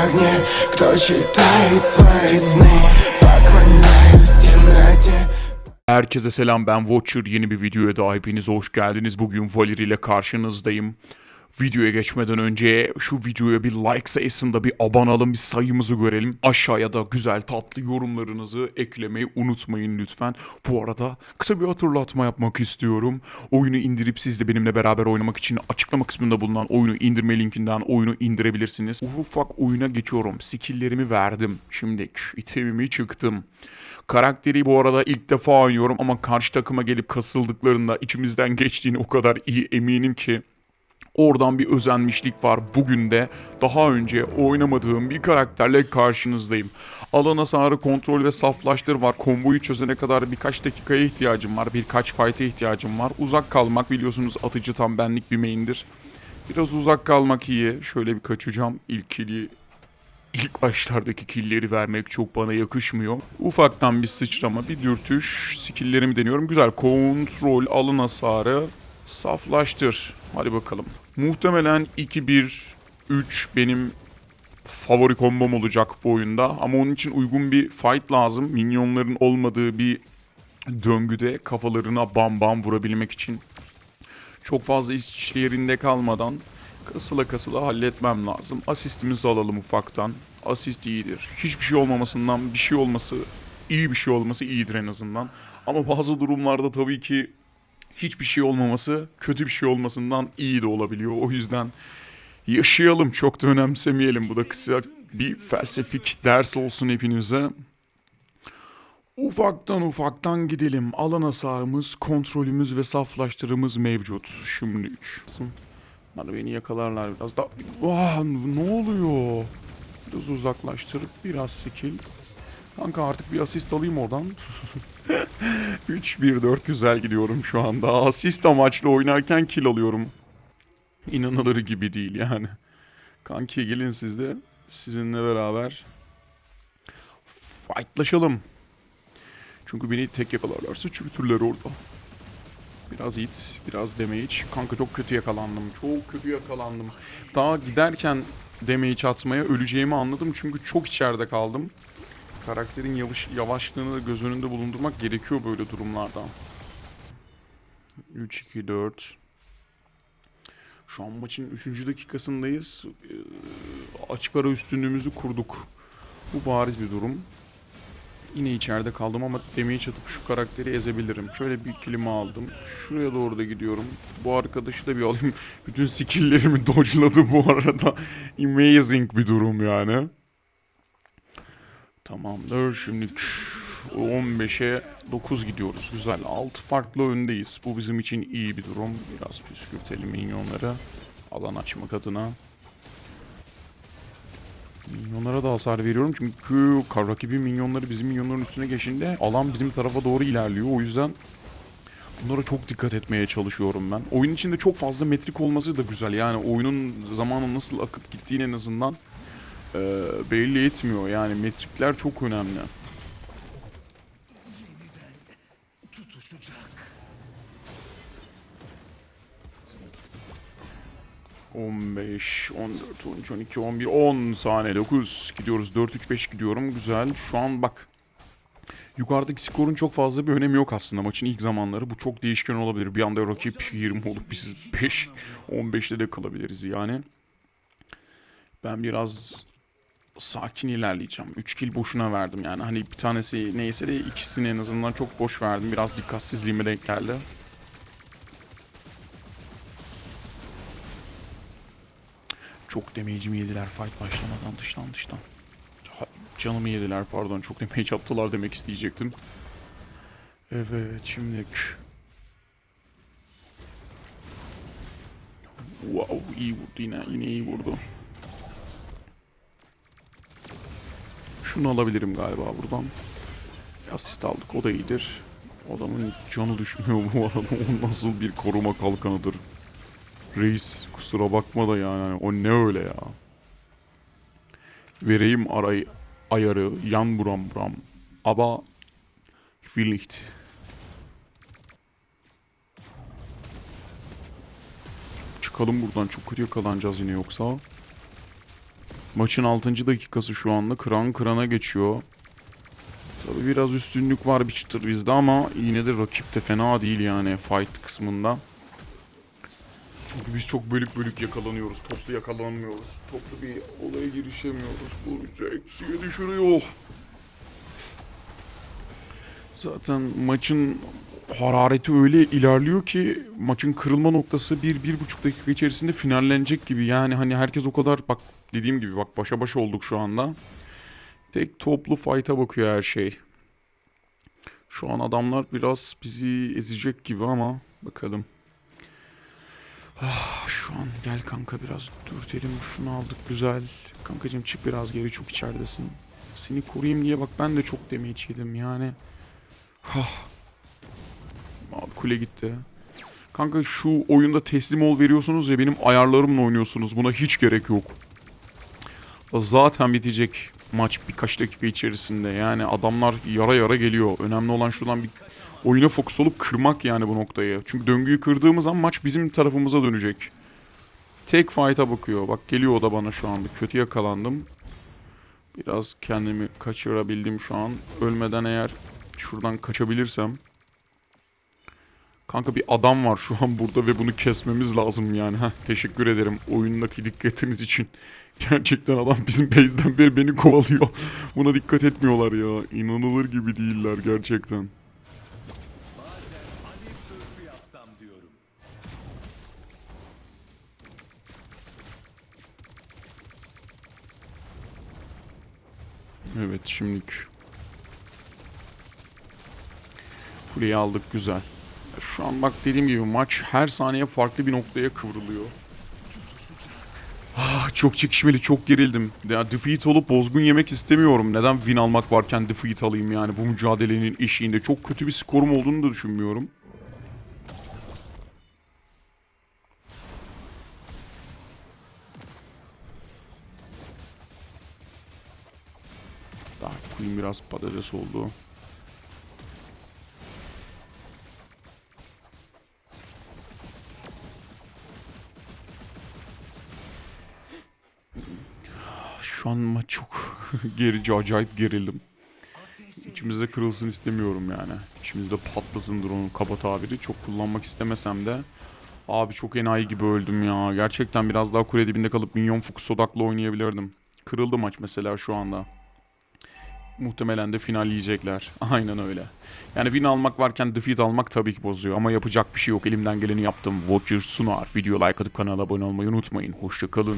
огне Кто читает свои сны Поклоняюсь темноте Herkese selam ben Watcher yeni bir videoya daha hepiniz hoş geldiniz. Bugün Valeri ile karşınızdayım. Videoya geçmeden önce şu videoya bir like sayısında bir abanalım bir sayımızı görelim. Aşağıya da güzel tatlı yorumlarınızı eklemeyi unutmayın lütfen. Bu arada kısa bir hatırlatma yapmak istiyorum. Oyunu indirip siz de benimle beraber oynamak için açıklama kısmında bulunan oyunu indirme linkinden oyunu indirebilirsiniz. Ufak oyuna geçiyorum. Skilllerimi verdim. Şimdi itemimi çıktım. Karakteri bu arada ilk defa oynuyorum ama karşı takıma gelip kasıldıklarında içimizden geçtiğini o kadar iyi eminim ki Oradan bir özenmişlik var. Bugün de daha önce oynamadığım bir karakterle karşınızdayım. Alan hasarı, kontrol ve saflaştır var. Komboyu çözene kadar birkaç dakikaya ihtiyacım var. Birkaç fight'e ihtiyacım var. Uzak kalmak biliyorsunuz atıcı tam benlik bir main'dir. Biraz uzak kalmak iyi. Şöyle bir kaçacağım. İlk kili İlk başlardaki killeri vermek çok bana yakışmıyor. Ufaktan bir sıçrama, bir dürtüş, skilllerimi deniyorum. Güzel. Kontrol, alın hasarı, saflaştır. Hadi bakalım. Muhtemelen 2-1-3 benim favori kombom olacak bu oyunda. Ama onun için uygun bir fight lazım. Minyonların olmadığı bir döngüde kafalarına bam bam vurabilmek için çok fazla iş yerinde kalmadan kasıla kasıla halletmem lazım. Asistimizi alalım ufaktan. Asist iyidir. Hiçbir şey olmamasından bir şey olması, iyi bir şey olması iyidir en azından. Ama bazı durumlarda tabii ki hiçbir şey olmaması kötü bir şey olmasından iyi de olabiliyor. O yüzden yaşayalım çok da önemsemeyelim. Bu da kısa bir felsefik ders olsun hepinize. Ufaktan ufaktan gidelim. Alan hasarımız, kontrolümüz ve saflaştırımız mevcut. Şimdi. Hadi beni yakalarlar biraz da. Vah, ne oluyor? Biraz uzaklaştırıp biraz skill. Kanka artık bir asist alayım oradan. 3-1-4 güzel gidiyorum şu anda. Asist amaçlı oynarken kill alıyorum. İnanılır gibi değil yani. Kanki gelin siz de sizinle beraber fightlaşalım. Çünkü beni tek yakalarlarsa çürütürler orada. Biraz hit, biraz damage. Kanka çok kötü yakalandım. Çok kötü yakalandım. Daha giderken damage atmaya öleceğimi anladım. Çünkü çok içeride kaldım. Karakterin yavaş, yavaşlığını da göz önünde bulundurmak gerekiyor böyle durumlarda. 3-2-4 Şu an maçın 3. dakikasındayız. Ee, açık ara üstünlüğümüzü kurduk. Bu bariz bir durum. Yine içeride kaldım ama damage atıp şu karakteri ezebilirim. Şöyle bir kilimi aldım. Şuraya doğru da gidiyorum. Bu arkadaşı da bir alayım. Bütün skilllerimi dodge'ladı bu arada. Amazing bir durum yani. Tamamdır. Şimdi 15'e 9 gidiyoruz. Güzel. 6 farklı öndeyiz. Bu bizim için iyi bir durum. Biraz püskürtelim minyonları. Alan açmak adına. Minyonlara da hasar veriyorum çünkü rakibin minyonları bizim minyonların üstüne geçince alan bizim tarafa doğru ilerliyor. O yüzden bunlara çok dikkat etmeye çalışıyorum ben. Oyun içinde çok fazla metrik olması da güzel. Yani oyunun zamanı nasıl akıp gittiğini en azından e, belli etmiyor. Yani metrikler çok önemli. ...15, 14, 13, 12, 11, 10 saniye, 9 gidiyoruz. 4, 3, 5 gidiyorum. Güzel. Şu an bak... Yukarıdaki skorun çok fazla bir önemi yok aslında maçın ilk zamanları. Bu çok değişken olabilir. Bir anda rakip 20 olup biz 5, 15'te de kalabiliriz yani. Ben biraz sakin ilerleyeceğim. 3 kill boşuna verdim yani. Hani bir tanesi neyse de ikisini en azından çok boş verdim. Biraz dikkatsizliğime denk geldi. Çok damage'imi yediler fight başlamadan dıştan dıştan. Canımı yediler pardon. Çok damage attılar demek isteyecektim. Evet şimdi Wow iyi vurdu yine yine iyi vurdu. Şunu alabilirim galiba buradan. Asist aldık o da iyidir. Adamın canı düşmüyor bu arada. O nasıl bir koruma kalkanıdır. Reis kusura bakma da yani hani o ne öyle ya. Vereyim aray ayarı yan buram buram. İch will. Çıkalım buradan çok kötü yakalanacağız yine yoksa. Maçın 6. dakikası şu anda. Kıran kırana geçiyor. Tabii biraz üstünlük var bir çıtır bizde ama yine de rakip de fena değil yani fight kısmında. Çünkü biz çok bölük bölük yakalanıyoruz. Toplu yakalanmıyoruz. Toplu bir olaya girişemiyoruz. Bu eksiye düşürüyor. Zaten maçın harareti öyle ilerliyor ki maçın kırılma noktası bir, bir buçuk dakika içerisinde finallenecek gibi. Yani hani herkes o kadar bak dediğim gibi bak başa baş olduk şu anda. Tek toplu fight'a bakıyor her şey. Şu an adamlar biraz bizi ezecek gibi ama bakalım. Ah, şu an gel kanka biraz dürtelim. Şunu aldık güzel. Kankacığım çık biraz geri çok içeridesin. Seni koruyayım diye bak ben de çok damage yedim yani. Hah. Kule gitti. Kanka şu oyunda teslim ol veriyorsunuz ya benim ayarlarımla oynuyorsunuz. Buna hiç gerek yok. Zaten bitecek maç birkaç dakika içerisinde. Yani adamlar yara yara geliyor. Önemli olan şuradan bir oyuna fokus olup kırmak yani bu noktayı. Çünkü döngüyü kırdığımız an maç bizim tarafımıza dönecek. Tek fight'a bakıyor. Bak geliyor o da bana şu anda. Kötü yakalandım. Biraz kendimi kaçırabildim şu an. Ölmeden eğer şuradan kaçabilirsem. Kanka bir adam var şu an burada ve bunu kesmemiz lazım yani. Heh, teşekkür ederim oyundaki dikkatiniz için. Gerçekten adam bizim base'den beri beni kovalıyor. Buna dikkat etmiyorlar ya. İnanılır gibi değiller gerçekten. Evet şimdilik. Kuleyi aldık güzel. Şu an bak dediğim gibi maç her saniye farklı bir noktaya kıvrılıyor. Ah, çok çekişmeli, çok gerildim. Ya defeat olup bozgun yemek istemiyorum. Neden win almak varken defeat alayım yani bu mücadelenin eşiğinde. Çok kötü bir skorum olduğunu da düşünmüyorum. Daha Queen biraz patates oldu. Şu an maç çok gerici, acayip gerildim. İçimizde kırılsın istemiyorum yani. İçimizde patlasın onun kaba tabiri. Çok kullanmak istemesem de. Abi çok enayi gibi öldüm ya. Gerçekten biraz daha kule dibinde kalıp minyon fokus odaklı oynayabilirdim. Kırıldı maç mesela şu anda. Muhtemelen de finalleyecekler. Aynen öyle. Yani win almak varken defeat almak tabii ki bozuyor. Ama yapacak bir şey yok. Elimden geleni yaptım. Watcher sunar. Video like atıp kanala abone olmayı unutmayın. Hoşçakalın.